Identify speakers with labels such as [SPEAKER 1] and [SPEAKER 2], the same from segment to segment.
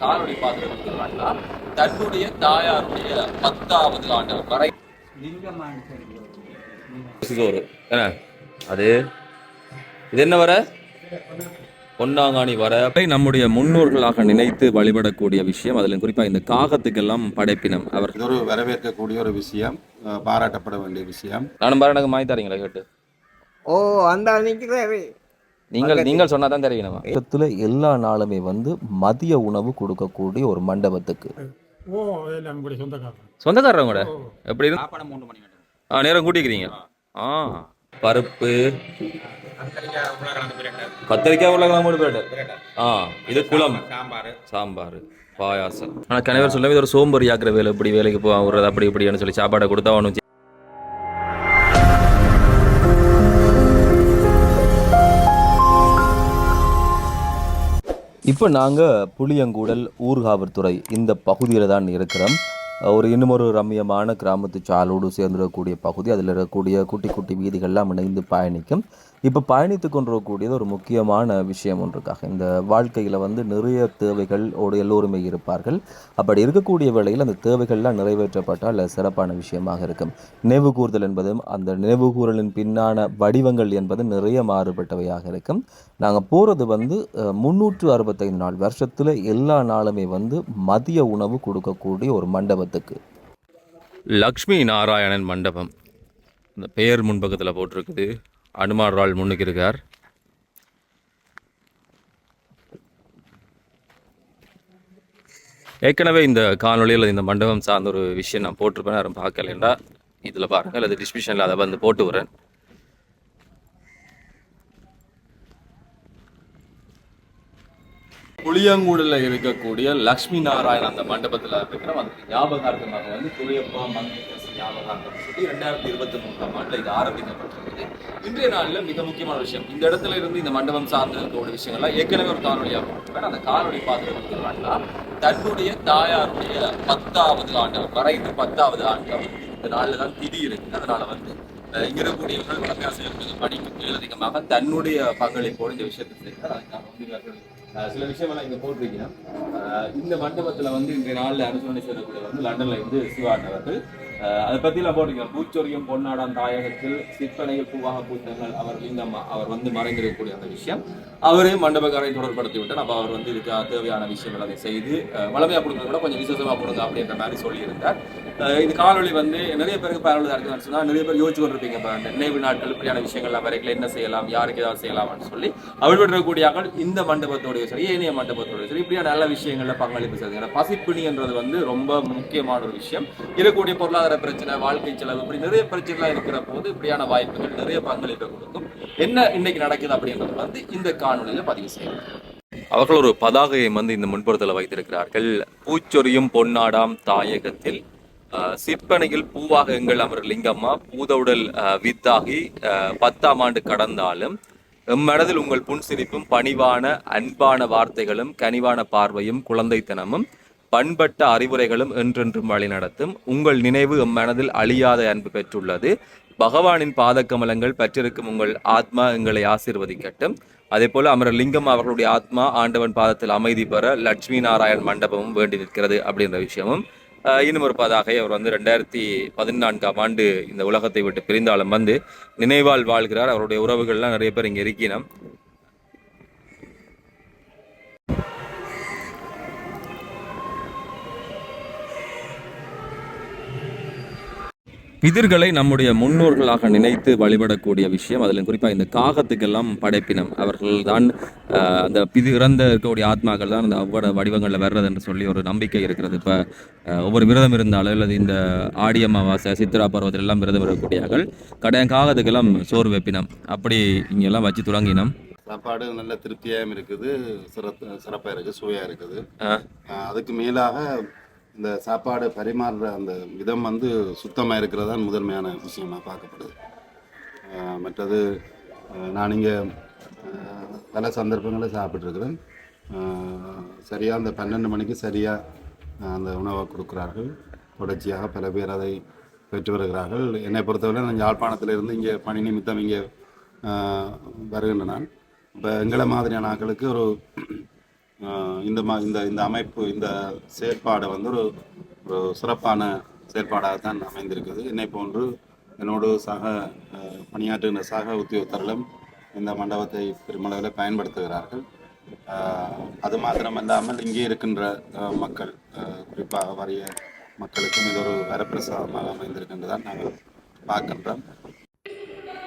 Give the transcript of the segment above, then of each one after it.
[SPEAKER 1] காணொளி பார்த்துருக்கீங்கன்னா தன்னுடைய தாயாருடைய பத்தாவது ஆண்டு வரை. என்ன? அது? இது என்ன வர? பொன்னாங்காணி வர. நம்முடைய முன்னோர்களாக நினைத்து வழிபடக்கூடிய விஷயம். அதில் குறிப்பாக இந்த காகத்துக்கெல்லாம் படைப்பினம். அவர்
[SPEAKER 2] இது ஒரு வரவேற்கக்கூடிய ஒரு விஷயம். பாராட்டப்பட வேண்டிய விஷயம்.
[SPEAKER 1] நானும் பாரு எனக்கு மாய் தரீங்களா கேட்டு?
[SPEAKER 3] ஓ அந்த அன்னைக்கு
[SPEAKER 1] நீங்கள் நீங்கள் சொன்னா தான் தெரியணுமா
[SPEAKER 4] வருஷத்துல எல்லா நாளுமே வந்து மதிய உணவு கொடுக்கக்கூடிய ஒரு மண்டபத்துக்கு.
[SPEAKER 1] சொந்தக்காரங்க கூட எப்படி ஆ நேரம் கூட்டிக்கிறீங்க. ஆ. பருப்பு. கத்திரிக்காய் உருளைக்கிழங்கு மூணு ஆ இது குளம். சாம்பார். சாம்பார். பாயாசம். ஆனால் கணவர் சொல்ல இது ஒரு சோம்பேறி ஆக்குற வேலை இப்படி வேலைக்கு போக விடுறது அப்படி இப்படின்னு சொல்லி சாப்பாடை கொடுத்தா ஒன்றும்
[SPEAKER 4] இப்போ நாங்கள் புளியங்கூடல் ஊர்காவல்துறை இந்த பகுதியில் தான் இருக்கிறோம். ஒரு இன்னும் ஒரு ரம்மியமான கிராமத்து சாலோடு சேர்ந்துடக்கூடிய பகுதி. அதில் இருக்கக்கூடிய குட்டி குட்டி வீதிகள்லாம் இணைந்து பயணிக்கும். இப்போ பயணித்து கொண்டிருக்கக்கூடியது ஒரு முக்கியமான விஷயம் ஒன்றுக்காக. இந்த வாழ்க்கையில் வந்து நிறைய தேவைகள் ஓடு எல்லோருமே இருப்பார்கள். அப்படி இருக்கக்கூடிய வேளையில் அந்த தேவைகள்லாம் நிறைவேற்றப்பட்டால் சிறப்பான விஷயமாக இருக்கும். நினைவு கூறுதல் என்பதும் அந்த நினைவு கூறலின் பின்னான வடிவங்கள் என்பது நிறைய மாறுபட்டவையாக இருக்கும். நாங்கள் போகிறது வந்து முந்நூற்று அறுபத்தைந்து நாள். வருஷத்தில் எல்லா நாளுமே வந்து மதிய உணவு கொடுக்கக்கூடிய ஒரு மண்டபத்துக்கு.
[SPEAKER 1] லக்ஷ்மி நாராயணன் மண்டபம். இந்த பெயர் முன்பக்கத்தில் போட்டிருக்குது. அனுமார் ரால் முன்னுக்கு இருக்கார் ஏற்கனவே இந்த காணொலியில் இந்த மண்டபம் சார்ந்த ஒரு விஷயம் நான் போட்டிருப்பேன் யாரும் பார்க்கலண்டா இதில் பாருங்கள் அல்லது டிஸ்கிரிப்ஷனில் அதை வந்து போட்டு வரேன் புளியங்கூடில் இருக்கக்கூடிய லக்ஷ்மி நாராயண் அந்த மண்டபத்தில் இருக்கிற அந்த ஞாபகார்த்தமாக வந்து துளியப்பா மங்கேசன் ஞாபகார்த்தம். சொல்லி ரெண்டாயிரத்தி இருபத்தி மூன்றாம் ஆண்டில் இது ஆரம்பிக்கப்பட்டிருக்குது. இன்றைய நாளில் மிக முக்கியமான விஷயம் இந்த இடத்துல இருந்து இந்த மண்டபம் சார்ந்து இருக்கக்கூடிய விஷயங்கள்லாம் ஏற்கனவே ஒரு காணொலியாக ஆனால் அந்த காணொலி பார்த்துருக்கீங்கன்னா தன்னுடைய தாயாருடைய பத்தாவது ஆண்டு வரைந்து பத்தாவது ஆண்டு இந்த நாளில் தான் திதி இருக்குது அதனால வந்து அஹ், இங்க இருக்கக்கூடியவர்கள் வழக்காசிரியர்கள் படிக்கும் மேலதிகமாக தன்னுடைய பங்களிப்போடு இந்த விஷயத்தை செய்கிறார். சில விஷயமெல்லாம் இங்க போட்டிருக்கீங்க இந்த மண்டபத்துல வந்து இன்றைய நாள்ல அனுசரணை செய்யக்கூடிய வந்து லண்டன்ல இருந்து சிவாண்டவர்கள் அதை பத்தி எல்லாம் போட்டிருக்கீங்க. பூச்சொரியும் பொன்னாடான் தாயகத்தில் சிற்பனையில் பூவாக பூத்தங்கள் அவர் லிங்கம்மா. அவர் வந்து மறைந்திருக்கக்கூடிய அந்த விஷயம். அவரே மண்டபக்காரை தொடர்படுத்தி விட்டார் அப்போ அவர் வந்து இதுக்கு தேவையான விஷயங்கள் அதை செய்து வளமையாக வளமையா விட கொஞ்சம் விசேஷமா கொடுங்க அப்படின்ற மாதிரி சொல்லியிருந்தார். இந்த இது வந்து நிறைய பேருக்கு பயனுள்ளதா இருக்குன்னு நிறைய பேர் யோசிச்சு கொண்டிருப்பீங்க. இப்போ நினைவு நாட்கள் இப்படியான விஷயங்கள்லாம் வரைக்கும் என்ன செய்யலாம் யாருக்கு ஏதாவது செய்யலாம்னு சொல்லி. அவள் இருக்கக்கூடிய ஆக்கள் இந்த மண்டபத்தோடய சரி ஏனைய மண்டபத்தோடய சரி இப்படியான நல்ல விஷயங்களில் பங்களிப்பு செய்யுது ஏன்னா பசிப்பிணின்றது வந்து ரொம்ப முக்கியமான ஒரு விஷயம். இருக்கக்கூடிய பொருளாதார பிரச்சனை வாழ்க்கை செலவு இப்படி நிறைய பிரச்சனைலாம் இருக்கிற போது இப்படியான வாய்ப்புகள் நிறைய பங்களிப்பை கொடுக்கும். என்ன இன்னைக்கு நடக்குது அப்படின்றது வந்து இந்த காணொலியில பதிவு செய்யலாம். அவர்கள் ஒரு பதாகையை வந்து இந்த முன்புறத்தில் வைத்திருக்கிறார்கள். பூச்சொரியும் பொன்னாடாம் தாயகத்தில் சிற்பனையில் பூவாக எங்கள் அமர் லிங்கம்மா பூதவுடல் அஹ், வித்தாகி பத்தாம் ஆண்டு கடந்தாலும் எம்மனதில் உங்கள் புன்சிரிப்பும் பணிவான அன்பான வார்த்தைகளும் கனிவான பார்வையும் குழந்தைத்தனமும் பண்பட்ட அறிவுரைகளும் என்றென்றும் வழிநடத்தும். உங்கள் நினைவு எம்மனதில் அழியாத அன்பு பெற்றுள்ளது. பகவானின் பாதக்கமலங்கள் பெற்றிருக்கும் உங்கள் ஆத்மா எங்களை ஆசீர்வதிக்கட்டும். அதே போல அமரர் லிங்கம் அவர்களுடைய ஆத்மா ஆண்டவன் பாதத்தில் அமைதி பெற லட்சுமி நாராயண் மண்டபமும் வேண்டி நிற்கிறது அப்படின்ற விஷயமும் இன்னும் ஒரு பதாக அவர் வந்து ரெண்டாயிரத்தி பதினான்காம் ஆண்டு இந்த உலகத்தை விட்டு பிரிந்தாலும் வந்து நினைவால் வாழ்கிறார். அவருடைய உறவுகள்லாம் நிறைய பேர் இங்கே இருக்கினோம் பிதிர்களை நம்முடைய முன்னோர்களாக நினைத்து வழிபடக்கூடிய விஷயம். அதில் குறிப்பாக இந்த காகத்துக்கெல்லாம் படைப்பினம். அவர்கள் தான் அந்த பிது இறந்த இருக்கக்கூடிய ஆத்மாக்கள் தான் அந்த அவ்வளோ வடிவங்களில் வர்றது என்று சொல்லி ஒரு நம்பிக்கை இருக்கிறது. இப்போ ஒவ்வொரு விரதம் இருந்தாலும் அல்லது இந்த ஆடி அமாவாசை சித்ரா பருவத்தில் எல்லாம் விரதம் இருக்கக்கூடியவர்கள் கடையன் காகத்துக்கெல்லாம் சோறு வைப்பினம். அப்படி இங்கெல்லாம் வச்சு தொடங்கினோம்.
[SPEAKER 2] சாப்பாடு நல்ல திருப்தியாகவும் இருக்குது. சிறப்பு சிறப்பாக இருக்குது. சுவையாக இருக்குது அதுக்கு மேலாக இந்த சாப்பாடு பரிமாறுற அந்த விதம் வந்து சுத்தமாக இருக்கிறது தான் முதன்மையான விஷயமாக பார்க்கப்படுது. மற்றது நான் இங்கே பல சந்தர்ப்பங்களில் சாப்பிட்ருக்கிறேன் சரியாக அந்த பன்னெண்டு மணிக்கு சரியாக அந்த உணவை கொடுக்குறார்கள். தொடர்ச்சியாக பல பேர் அதை பெற்று வருகிறார்கள். என்னை பொறுத்தவரை நான் யாழ்ப்பாணத்திலிருந்து இங்கே பணி நிமித்தம் இங்கே வருகின்ற நான் இப்போ எங்களை மாதிரியான ஆட்களுக்கு ஒரு இந்த மா இந்த இந்த அமைப்பு இந்த செயற்பாடு வந்து ஒரு ஒரு சிறப்பான செயற்பாடாக தான் அமைந்திருக்குது. என்னை போன்று என்னோடு சக ஆஹ் பணியாற்றுகின்ற சக உத்தியோகத்தர்களும் இந்த மண்டபத்தை பெருமளவில் பயன்படுத்துகிறார்கள். அது மாத்திரமல்லாமல் இங்கே இருக்கின்ற மக்கள் குறிப்பாக வறிய மக்களுக்கும் இது ஒரு வரப்பிரசாதமாக அமைந்திருக்கின்றதான் நாங்கள் பார்க்கின்றோம்.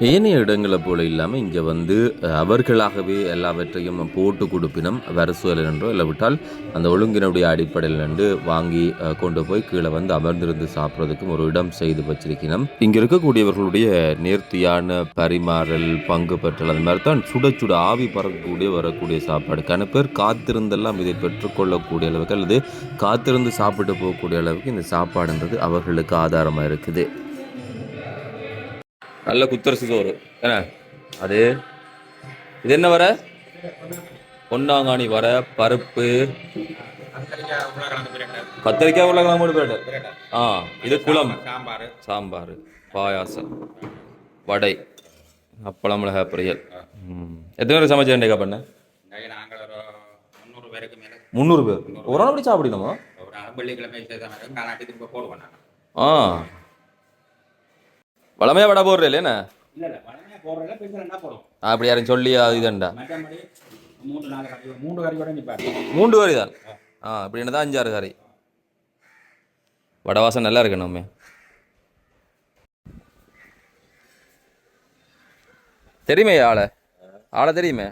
[SPEAKER 1] ஏனைய இடங்களை போல இல்லாமல் இங்கே வந்து அவர்களாகவே எல்லாவற்றையும் போட்டு கொடுப்பினம் வரசுவல் என்றோ இல்லை விட்டால் அந்த ஒழுங்கினுடைய அடிப்படையில் நின்று வாங்கி கொண்டு போய் கீழே வந்து அமர்ந்திருந்து சாப்பிட்றதுக்கும் ஒரு இடம் செய்து வச்சிருக்கணும் இங்கே இருக்கக்கூடியவர்களுடைய நேர்த்தியான பரிமாறல் பங்கு பெற்றல் அந்த மாதிரி தான் சுட சுட ஆவி பறக்கக்கூடிய வரக்கூடிய சாப்பாடு. கன பேர் காத்திருந்தெல்லாம் இதை பெற்றுக்கொள்ளக்கூடிய அளவுக்கு அல்லது காத்திருந்து சாப்பிட்டு போகக்கூடிய அளவுக்கு இந்த சாப்பாடுன்றது அவர்களுக்கு ஆதாரமாக இருக்குது. நல்ல குத்தரசு சோறு. என்ன? அது? இது என்ன வர? பொன்னாங்காணி வர பருப்பு. கத்திரிக்காய் உருளைக்கிழங்கு மூணு பேர் ஆ இது குளம்.
[SPEAKER 5] சாம்பார்
[SPEAKER 1] சாம்பார் பாயாசம் வடை அப்பளம் மிளகாய் பொரியல். எத்தனை பேர் சமைச்ச வேண்டிய பண்ண
[SPEAKER 5] முந்நூறு
[SPEAKER 1] பேர் ஒரு நாள் அப்படி சாப்பிடணுமா?
[SPEAKER 5] ஒரு
[SPEAKER 1] வளமையாக வடை போடுறே இல்லையா
[SPEAKER 5] இல்லை இல்லை. வளமையாக போடுறதில்ல பெருசாக என்ன
[SPEAKER 1] அப்படி யாரும் சொல்லி அது இதுண்டா
[SPEAKER 5] மூன்று நாலு கறி
[SPEAKER 1] தான்? ஆ அப்படின்னு தான் அஞ்சாறு கறி. வடை வாசம் நல்லா இருக்கு நம்ம தெரியுமே ஆளை? ஆளை தெரியுமே.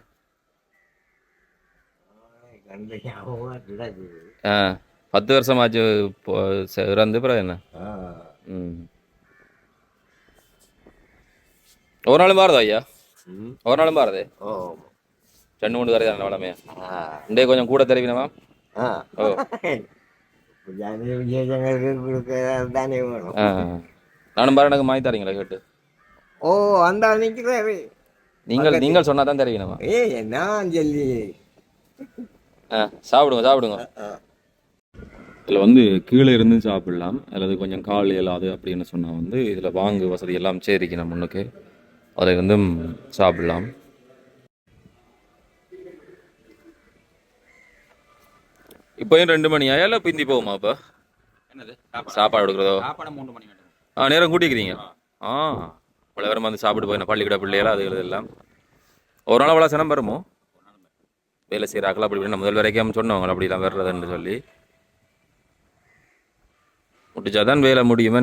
[SPEAKER 1] ஆ பத்து வருஷமாச்சு இறந்து பிறகு என்ன?
[SPEAKER 3] ஆ.
[SPEAKER 1] ம். ஒரு நாள் மாறுதா ஐயா. ஒரு நாள் மாறுது
[SPEAKER 3] ஓ
[SPEAKER 1] ரெண்டு மூணு கறி தானே வளமையா?
[SPEAKER 3] ஆ.
[SPEAKER 1] இண்டே கொஞ்சம் கூட தெரிவினவா ஓ. நானும் பாரு எனக்கு மாறி தரீங்களா கேட்டு?
[SPEAKER 3] ஓ அந்த நிற்கிறாரு
[SPEAKER 1] நீங்கள் நீங்கள் சொன்னா தான் தெரிவினவா
[SPEAKER 3] ஏய் நான் சொல்லி
[SPEAKER 1] சாப்பிடுங்க சாப்பிடுங்க. இதில் வந்து கீழே இருந்து சாப்பிடலாம். அல்லது கொஞ்சம் கால் இயலாது அப்படின்னு சொன்னால் வந்து இதில் வாங்கு வசதி எல்லாம் சேரிக்கணும் முன்னுக்கு. அதில் இருந்தும் சாப்பிடலாம். இப்போயும் ரெண்டு மணி ஆயால பிந்தி போகுமா அப்போ?
[SPEAKER 5] என்னது? சாப்பாடு
[SPEAKER 1] கொடுக்குறதோ?
[SPEAKER 5] மணி வேண்டும்
[SPEAKER 1] ஆ நேரம் கூட்டிக்கிறீங்க. ஆ இவ்வளோ வேறு வந்து சாப்பிட்டு போய் பள்ளிக்கூட பிள்ளைகளா அது எல்லாம். ஒரு நாள் அவ்வளோ சினம் வருமோ? வேலை செய்கிறாக்கள் அப்படி இப்படின்னு முதல் வரைக்கும் சொன்னவங்க அப்படிலாம் வர்றதுன்னு சொல்லி. முடிச்சாதான் வேலை முடியுமே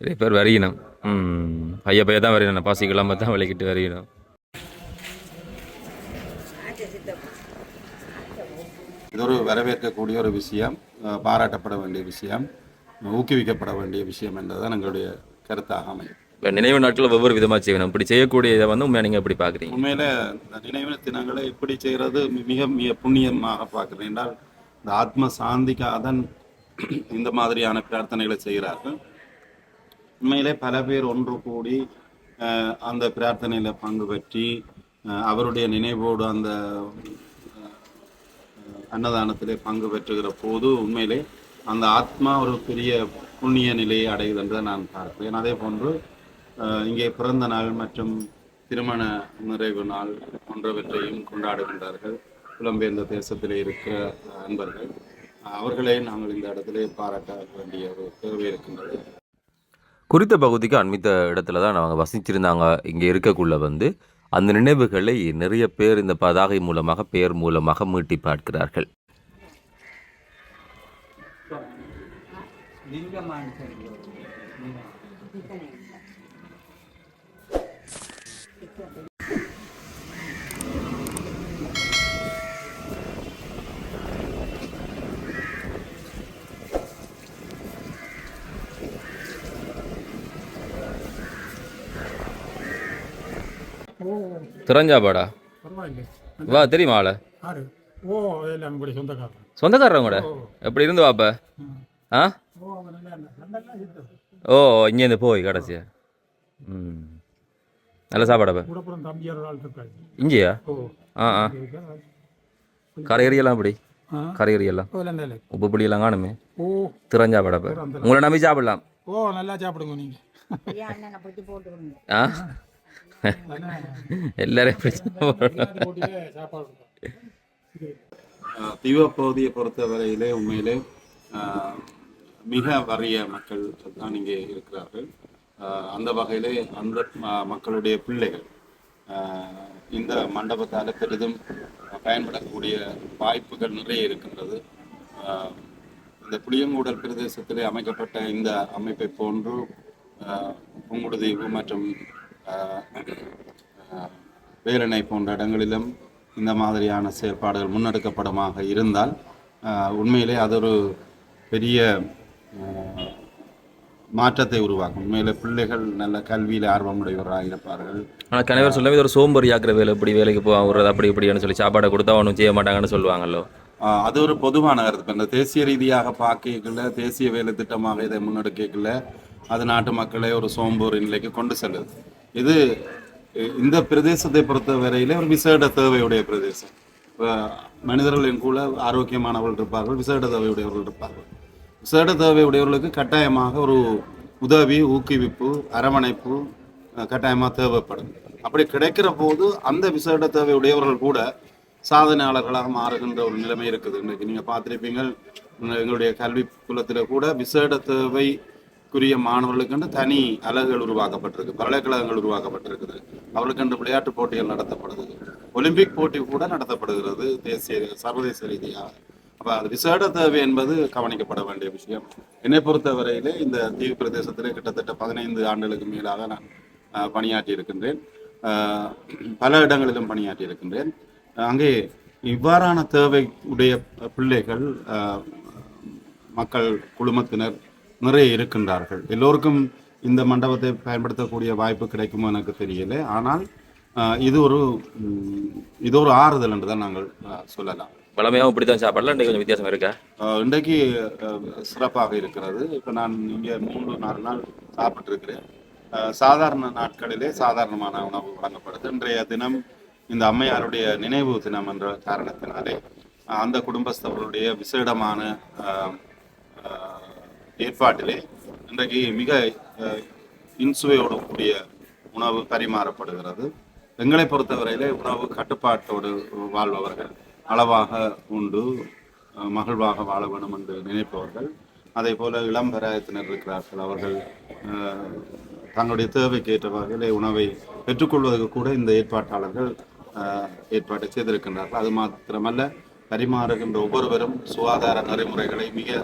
[SPEAKER 1] நிறைய பேர் வரையணும் ம் பைய பைய தான் வரையணும் பாசிக்கலாம தான் விளக்கிட்டு வரையணும்
[SPEAKER 2] இது ஒரு வரவேற்கக்கூடிய ஒரு விஷயம் பாராட்டப்பட வேண்டிய விஷயம் ஊக்குவிக்கப்பட வேண்டிய விஷயம் என்றதான் எங்களுடைய கருத்தாக அமையும்
[SPEAKER 1] இப்போ நினைவு நாட்களில் ஒவ்வொரு விதமாக செய்யணும் இப்படி செய்யக்கூடிய இதை வந்து உண்மையாக நீங்கள் எப்படி பார்க்குறீங்க
[SPEAKER 2] உண்மையில இந்த நினைவு தினங்களை எப்படி செய்கிறது மிக மிக புண்ணியமாக பார்க்கிறேன் என்றால் இந்த ஆத்ம சாந்திக்காக தான் இந்த மாதிரியான பிரார்த்தனைகளை செய்கிறார்கள் உண்மையிலே பல பேர் ஒன்று கூடி அந்த பிரார்த்தனையில் பங்கு பற்றி அவருடைய நினைவோடு அந்த அன்னதானத்திலே பங்கு பெற்றுகிற போது உண்மையிலே அந்த ஆத்மா ஒரு பெரிய புண்ணிய நிலையை அடையுது என்று நான் பார்க்கிறேன். அதே போன்று இங்கே பிறந்த நாள் மற்றும் திருமண நிறைவு நாள் போன்றவற்றையும் கொண்டாடுகின்றார்கள். புலம்பெயர்ந்த தேசத்தில் இருக்கிற அன்பர்கள். அவர்களை நாங்கள் இந்த இடத்திலே பாராட்ட வேண்டிய ஒரு தேவை இருக்கின்றது.
[SPEAKER 1] குறித்த பகுதிக்கு அண்மித்த இடத்துல தான் அவங்க வசிச்சிருந்தாங்க. இங்கே இருக்கக்குள்ள வந்து அந்த நினைவுகளை நிறைய பேர் இந்த பதாகை மூலமாக பெயர் மூலமாக மீட்டி பார்க்கிறார்கள். திறஞ்சாபாடா
[SPEAKER 6] பரவாயில்லை
[SPEAKER 1] வா தெரியுமா ஆளை? சொந்தக்காரங்க கூட எப்படி இருந்து வாப்ப? ஆ?
[SPEAKER 6] ஓ அவன் நல்லா நல்லா சித்தம்
[SPEAKER 1] ஓ இங்கேருந்து போய் கடைசியா? ம். நல்ல சாப்பாடாப்ப இங்கேயா? ஆ ஆ. கரையறி எல்லாம் அப்படி கரையறி எல்லாம்
[SPEAKER 6] ஓ இல்லை இல்லை.
[SPEAKER 1] உப்பு புளி எல்லாம் காணுமே.
[SPEAKER 6] ஓ.
[SPEAKER 1] திறஞ்சாப்பாடாப்ப உங்களை நம்பி சாப்பிடலாம்.
[SPEAKER 6] ஓ நல்லா சாப்பிடுங்க நீங்கள்
[SPEAKER 1] ஆ?
[SPEAKER 4] எல்லாரையும்
[SPEAKER 2] தீவ பகுதியை பொறுத்தவரையிலே உண்மையிலே ஆஹ் மிக வறிய மக்கள் தான் இங்கே இருக்கிறார்கள். ஆஹ் அந்த வகையிலே அந்த மக்களுடைய பிள்ளைகள் ஆஹ் இந்த மண்டபத்தால் பெரிதும் பயன்படக்கூடிய வாய்ப்புகள் நிறைய இருக்கின்றது. ஆஹ் இந்த புளியங்கூடல் பிரதேசத்திலே அமைக்கப்பட்ட இந்த அமைப்பை போன்று ஆஹ் புங்குடுதீவு மற்றும் வேலணை போன்ற இடங்களிலும் இந்த மாதிரியான செயற்பாடுகள் முன்னெடுக்கப்படுமாக இருந்தால் உண்மையிலே அது ஒரு பெரிய மாற்றத்தை உருவாக்கும். உண்மையிலே பிள்ளைகள் நல்ல கல்வியில் ஆர்வமுடையவராக இருப்பார்கள்.
[SPEAKER 4] ஆனால் கணவர் இது ஒரு சோம்பேறி ஆக்குற வேலை இப்படி வேலைக்கு விடுறது அப்படி இப்படின்னு சொல்லி சாப்பாடை கொடுத்தா ஒன்றும் செய்ய மாட்டாங்கன்னு சொல்லுவாங்கல்லோ.
[SPEAKER 2] ஆஹ் அது ஒரு பொதுவான கருத்து. இப்ப இந்த தேசிய ரீதியாக பார்க்கல தேசிய வேலை திட்டமாக இதை முன்னெடுக்கல அது நாட்டு மக்களை ஒரு சோம்பேறி நிலைக்கு கொண்டு செல்லுது. இது இந்த பிரதேசத்தை பொறுத்த வரையிலே ஒரு விசேட தேவையுடைய பிரதேசம். இப்போ மனிதர்களின் கூட ஆரோக்கியமானவர்கள் இருப்பார்கள் விசேட தேவையுடையவர்கள் இருப்பார்கள். விசேட தேவையுடையவர்களுக்கு கட்டாயமாக ஒரு உதவி ஊக்குவிப்பு அரவணைப்பு கட்டாயமாக தேவைப்படும். அப்படி கிடைக்கிற போது அந்த விசேட தேவையுடையவர்கள் கூட சாதனையாளர்களாக மாறுகின்ற ஒரு நிலைமை இருக்குது. இன்றைக்கு நீங்கள் பார்த்துருப்பீங்க எங்களுடைய கல்வி குலத்தில் கூட விசேட தேவை தேவைக்குரிய மாணவர்களுக்கென்று தனி அலகுகள் உருவாக்கப்பட்டிருக்கு. பல்கலைக்கழகங்கள் உருவாக்கப்பட்டிருக்குது. அவர்களுக்கென்று விளையாட்டு போட்டிகள் நடத்தப்படுது. ஒலிம்பிக் போட்டி கூட நடத்தப்படுகிறது. தேசிய சர்வதேச ரீதியாக அப்போ அது விசேட தேவை என்பது கவனிக்கப்பட வேண்டிய விஷயம். என்னை பொறுத்தவரையிலே இந்த தீவு பிரதேசத்திலே கிட்டத்தட்ட பதினைந்து ஆண்டுகளுக்கு மேலாக நான் பணியாற்றி இருக்கின்றேன். பல இடங்களிலும் பணியாற்றி இருக்கின்றேன். அங்கே இவ்வாறான தேவை உடைய பிள்ளைகள் மக்கள் குழுமத்தினர் நிறைய இருக்கின்றார்கள். எல்லோருக்கும் இந்த மண்டபத்தை பயன்படுத்தக்கூடிய வாய்ப்பு கிடைக்குமோ எனக்கு தெரியல. ஆனால் இது ஒரு இது ஒரு ஆறுதல் என்று தான் நாங்கள் சொல்லலாம்.
[SPEAKER 4] வளமையாகவும் இப்படி தான் சாப்பாடுல இன்றைக்கு கொஞ்சம் வித்தியாசம் இருக்கா?
[SPEAKER 2] இன்றைக்கு சிறப்பாக இருக்கிறது. இப்போ நான் இங்கே மூன்று நாலு நாள் சாப்பிட்டிருக்கிறேன். சாதாரண நாட்களிலே சாதாரணமான உணவு வழங்கப்படுது. இன்றைய தினம் இந்த அம்மையாருடைய நினைவு தினம் என்ற காரணத்தினாலே அந்த குடும்பஸ்தவர்களுடைய விசேடமான ஏற்பாட்டிலே இன்றைக்கு மிக இன்சுவையோடு கூடிய உணவு பரிமாறப்படுகிறது. எங்களை பொறுத்தவரையிலே உணவு கட்டுப்பாட்டோடு வாழ்பவர்கள் அளவாக உண்டு மகிழ்வாக வாழ வேண்டும் என்று நினைப்பவர்கள். அதே போல இளம் பெராயத்தினர் இருக்கிறார்கள். அவர்கள் தங்களுடைய தேவைக்கு ஏற்ற வகையிலே உணவை பெற்றுக்கொள்வதற்கு கூட இந்த ஏற்பாட்டாளர்கள் ஏற்பாட்டை செய்திருக்கின்றார்கள். அது மாத்திரமல்ல பரிமாறுகின்ற ஒவ்வொருவரும் சுகாதார நெறிமுறைகளை மிக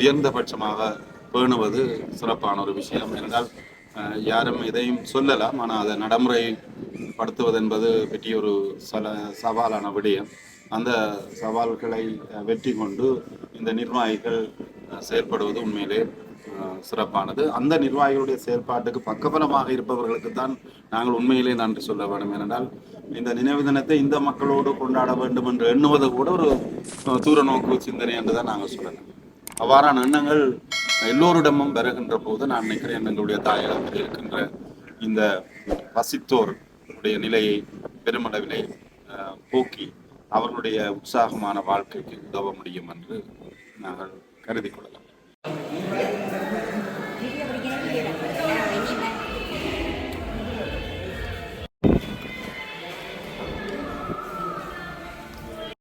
[SPEAKER 2] உயர்ந்தபட்சமாக பேணுவது சிறப்பான ஒரு விஷயம் என்றால் யாரும் எதையும் சொல்லலாம் ஆனால் அதை நடைமுறைப்படுத்துவது என்பது பெரிய ஒரு சல சவாலான விடயம். அந்த சவால்களை வெற்றி கொண்டு இந்த நிர்வாகிகள் செயல்படுவது உண்மையிலே சிறப்பானது. அந்த நிர்வாகிகளுடைய செயல்பாட்டுக்கு பக்கபலமாக இருப்பவர்களுக்கு தான் நாங்கள் உண்மையிலே நன்றி சொல்ல வேண்டும். ஏனென்றால் இந்த நினைவு தினத்தை இந்த மக்களோடு கொண்டாட வேண்டும் என்று எண்ணுவது கூட ஒரு தூர நோக்கு சிந்தனை என்று தான் நாங்கள் சொல்லலாம். அவ்வாறான எண்ணங்கள் எல்லோரிடமும் வருகின்ற போது நான் நினைக்கிறேன் எங்களுடைய தாயகத்தில் இருக்கின்ற இந்த வசித்தோர் உடைய நிலையை பெருமளவிலே போக்கி அவர்களுடைய உற்சாகமான வாழ்க்கைக்கு உதவ முடியும் என்று நாங்கள் கருதி கொள்ளலாம்.